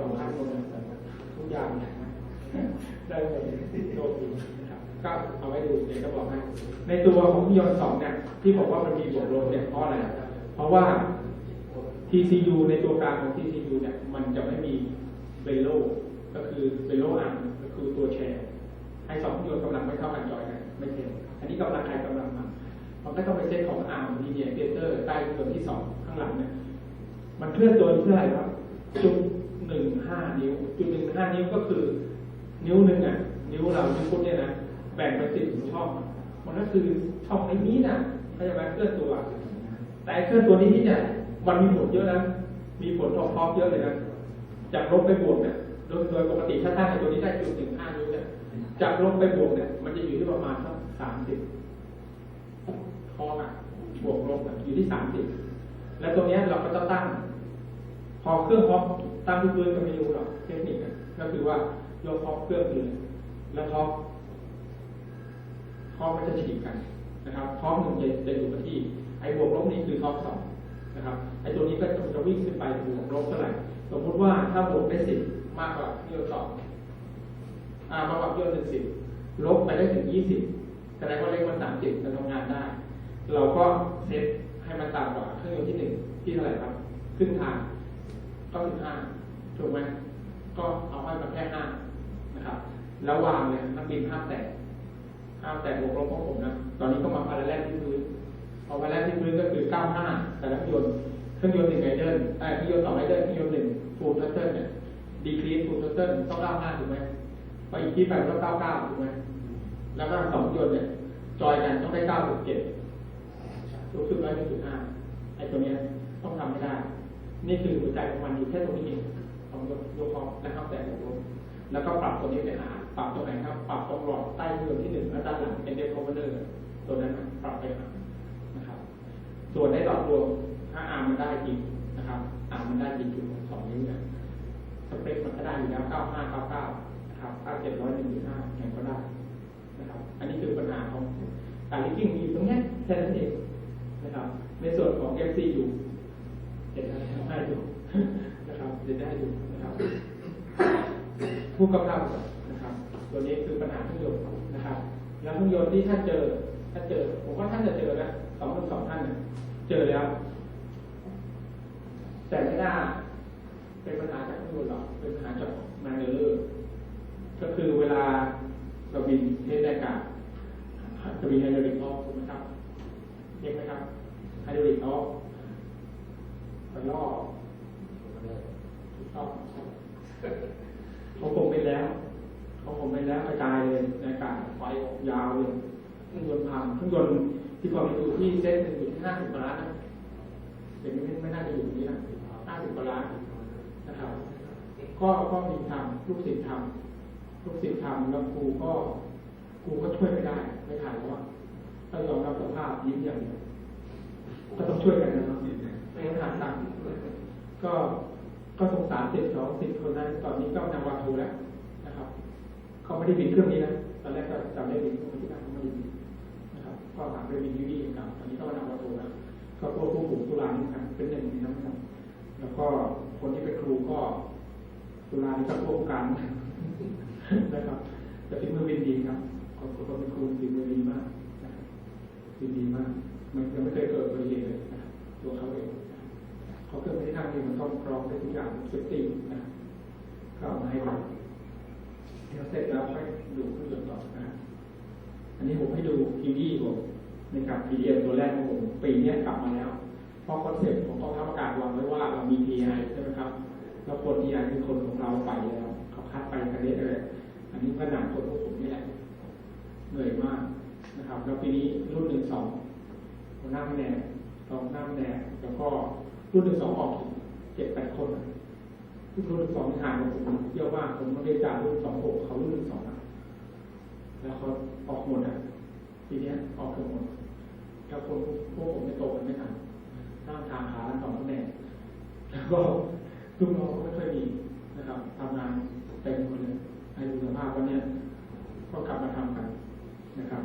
สองพันคนทุกอย่างเนี่ยได้หมดโชคดีครับก็เอาไว้ดูเดี๋ยวจะบอกให้ในตัวของยนต์สองเนี่ยที่บอกว่ามันมีบวกลบเนี่ยเพราะอะไรเพราะว่า TCU ในตัวกลางของ TCU เนี่ย มันจะไม่มีเบลโลก็คือเบลโลอาร์มก็คือตัวแชร์ให้สองยนต์กำลังไม่เท่ากันจอยกันไม่เท่อันนี้กำลังใครกำลังมันมันก็ต้องไปเซตของอาร์มดีเนียเเตอร์ใต้ตัวที่สองข้างหลังเนี่ยมันเคลื่อนตัวอยู่เท่าไหร่ครับจุด หนึ่งห้านิ้ว จุดหนึ่งห้านิ้วก็คือ นิ้วหนึ่งอะ นิ้วเรานิ้วพุทเนี่ยนะแบ่งเป็นสิบช่อง มันก็คือช่องไอ้นี้นะเข้าใจไหมเคลื่อนตัว แต่เคลื่อนตัวนี้ที่เนี่ยมันมีผลเยอะนะ มีผลทอพอเยอะเลยนะจากลบไปบวกเนี่ยโดยโดยปกติถ้าตั้งไอ้ตัวนี้ได้จุดหนึ่งห้านิ้วเนี่ยจากลบไปบวกเนี่ยมันจะอยู่ที่ประมาณสักสามสิบคออะบวกลบอะอยู่ที่สามสิบแล้วตรงเนี้ยเราก็จะตั้ง พอเครื่องพร้อม ตั้งที่พื้นก็ไม่รู้หรอกเทคนิคอะก็คือว่ายกฮอมเครื่องเลยแล้วท็อปท็อปมันจะฉีกกันนะครับท็อปหนึ่งจะจะอยู่ที่ ไอ้บวกลบนี้คือท็อปสองนะครับไอ้ตัวนี้ก็จะวิ่งขึ้นไปบวกลบเท่าไหร่สมมติว่าถ้าบวกได้สิบมากกว่าโยนสองอ่ามากกว่าโยนหนึ่งสิบลบไปได้ถึงยี่สิบแสดงว่าเลขมันสามสิบจะทำงานได้ เราก็เซตให้มันต่ำกว่าเครื่องยนต์ที่หนึ่งที่เท่าไหร่ครับครึ่งทาง ก็สิบห้าถูกไหมก็เอาให้มาแค่ห้านะครับ แล้ววางเลยนักบินห้ามแตะห้ามแตะบวกลบของผมนะตอนนี้ก็มาพาราแลกที่พื้นพอพาราแลกที่พื้นก็คือเก้าห้าแต่ละเครื่องยนต์เครื่องยนต์หนึ่งไอเดิลไอ้เครื่องยนต์สองไอเดิลเครื่องยนต์หนึ่งฟูลทัตเทิลเนี่ยดีครีสฟูลทัตเทิลต้องเก้าห้าถูกไหมพออีกที่ไปก็เก้าเก้าถูกไหมแล้วก็สองยนต์เนี่ยจอยกันต้องได้เก้าสิบเจ็ดสูงสุดร้อยหนึ่งจุดห้าไอ้ตัวเนี้ยต้องทำให้ได้ นี่คือหัวใจของมันอยู่แค่ตรงนี้เองของยกยกคอและเข้าแต่ยกลงแล้วก็ปรับตัวนี้เป็นอาหารปรับตรงไหนครับ ปรับตรงหลอดใต้เรืองที่หนึ่งและด้านหลังเป็นเดฟโคเวอร์ตัวนั้นปรับไปหานะครับ ส่วนในหลอดรวมถ้าอาร์มมันได้จริงนะครับอาร์มมันได้จริงอยู่สองนิ้วเนี่ยสเปคมันก็ได้อยู่แล้ว95 99นะครับ97 100 1.5อย่ห้าอย่างก็ได้นะครับ อันนี้คือปัญหาของการลิงกิ้งมีอยู่ตรงนี้แค่นั้นเองนะครับ ในส่วนของ FCU เดี๋ยวจะให้ดูนะครับเดี๋ยวจะให้ดูนะครับผู้กำกับนะครับ ตัวนี้คือปัญหาเครื่องยนต์นะครับ แล้วเครื่องยนต์ที่ท่านเจอถ้าเจอ ผมว่าท่านจะเจอนะสองคนสองท่านเนี่ยเจอแล้ว แต่ไม่น่าเป็นปัญหาจากเครื่องยนต์หรอกเป็นปัญหาจากแมนเนอร์ก็คือเวลาบินเทสอากาศจะมีไฮดรอลิกออฟถูกไหมครับเรียกไหมครับไฮดรอลิกออฟไปล่อถูกต้อง เขาคงไปแล้วเขาคงไปแล้วกระจายเลยในอากาศไฟออกยาวเลยเครื่องยนต์พังเครื่องยนต์ที่ความเร็วที่เซตหนึ่งอยู่ที่ห้าสิบล้านนะเดี๋ยวนี้ไม่น่าจะอยู่ตรงนี้นะห้าสิบล้านนะครับก็ก็มีทำลูกศิษย์ทำลูกศิษย์ทำแล้วครูก็ครูก็ช่วยไม่ได้ ไม่ถ่ายแล้วอะต้องยอมรับสภาพยิ้มอย่างเดียวก็ต้องช่วยกันนะครับไม่งั้นหาตังค์ก็ก็ สงสารเด็กสองสิบคนนั้น ตอนนี้ก็นาวาโทแล้วนะครับเขาไม่ได้บินเครื่องนี้นะตอนแรกก็จำได้บินเครื่องที่นั่นเขาไม่ได้บินนะครับก็หาไปบินยูดีกับตอนนี้ก็นาวาโทแล้วก็พวกผู้ผูกตุลานี่ครับเป็นหนึ่งในนั้นนะครับแล้วก็คนที่เป็นครูก็ตุลาที่กับโครงการนะครับแต่ฝีมือบินดีครับคนคนเป็นครูฝีมือดีมากดีมากมันยังไม่เคยเกิดอุบัติเหตุเลย นั่งในต้องทุกอย่างเซฟตี้นะก็เอามาให้เราเดี๋ยวเสร็จแล้วค่อยดูเครื่องยนต์ต่อนะ อันนี้ผมให้ดูทีวีผมในกับ PDM ตัวแรกของผมปีนี้กลับมาแล้ว เพราะคอนเซ็ปต์ของกองทัพอากาศวางไว้ว่าเรามี TI ใช่ไหมครับ แล้วคน TI คือคนของเราไปแล้วเขาคัดไปกันเรื่อยอันนี้ก็หนักคนพวกผมนี่แหละเหนื่อยมากนะครับ แล้วปีนี้รุ่นหนึ่งสองหัวหน้าแผนกรองหน้าแผนกแล้วก็รุ่นหนึ่งสองออก เจ็ดแปดคนรุ่นหนึ่งสองห่างผมเยอะมาผมาเรียนจากรุ่นสองหกเขารุ่นหนึ่งสองแล้วเขาออกหมดอะปีเนี้ยออกกือบหมดแล้วคนพวกผมไม่โตกันไม่ทันนั่งทางขาทั้งสองตำแหน่งแล้วก็ลูกน้องก็ไม่ค่อยมีนะครับทำงานเต็มหมดเลยให้ดูสภาพวันเนี้ยก็กลับมาทำกันนะครับ